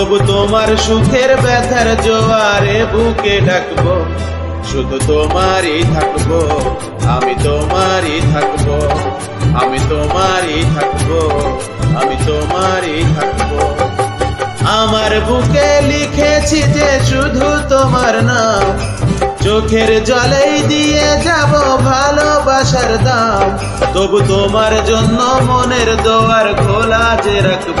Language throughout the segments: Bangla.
তবু তোমার সুখের ব্যথার জোয়ারে বুকে ডাকবো। শুধু তোমারই থাকব, আমি তোমারই থাকব, আমি তোমারই থাকব, আমি তোমারই থাকব। আমার বুকে লিখেছি যে শুধু তোমার নাম, চোখের জলেই দিয়ে যাব ভালোবাসার দাম। তবু তোমার জন্য মনের দোয়ার খোলা যে রাখব।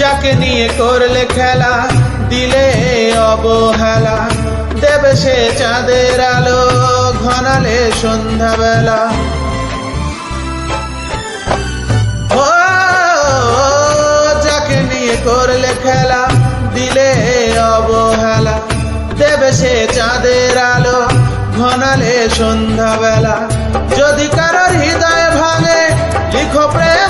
যাকে নিয়ে করলে খেলা, দিলে অবহেলা। দেবে সে চাঁদের আলো, ঘনালে সন্ধ্যাবেলা। যাকে নিয়ে করলে খেলা, দিলে অবহেলা। দেবে সে চাঁদের আলো, ঘনালে সন্ধ্যাবেলা। যদি কারোর হৃদয় ভাঙে, লিখো প্রেম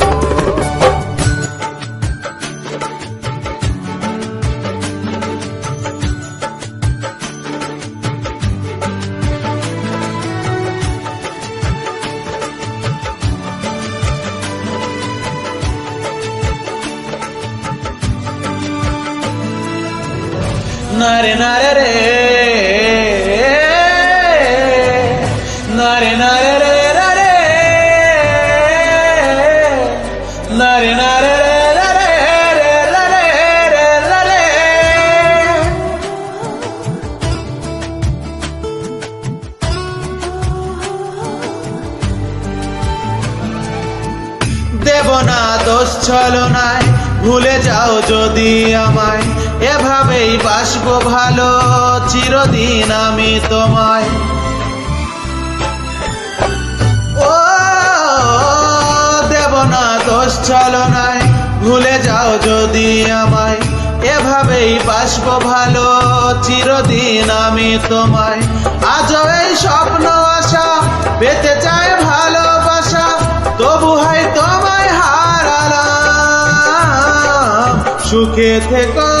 নারে নারে রে। নারে নারে রে রে নারে নারে দেব না দোষ ছলনায়, ভুলে যাও যদি আমায়। এভাবেই বাসবো ভালো, চিরদিন আমি তোমায়। ও দেব না দোষ ছলনায় ভুলে যাও যদি আমায়। এভাবেই বাসবো ভালো, চিরদিন আমি তোমায়। আজও এই স্বপ্ন, আশা, পেতে চাই ভালোবাসা, তবু হয় তোমায় হারালাম। সুখে থেকো।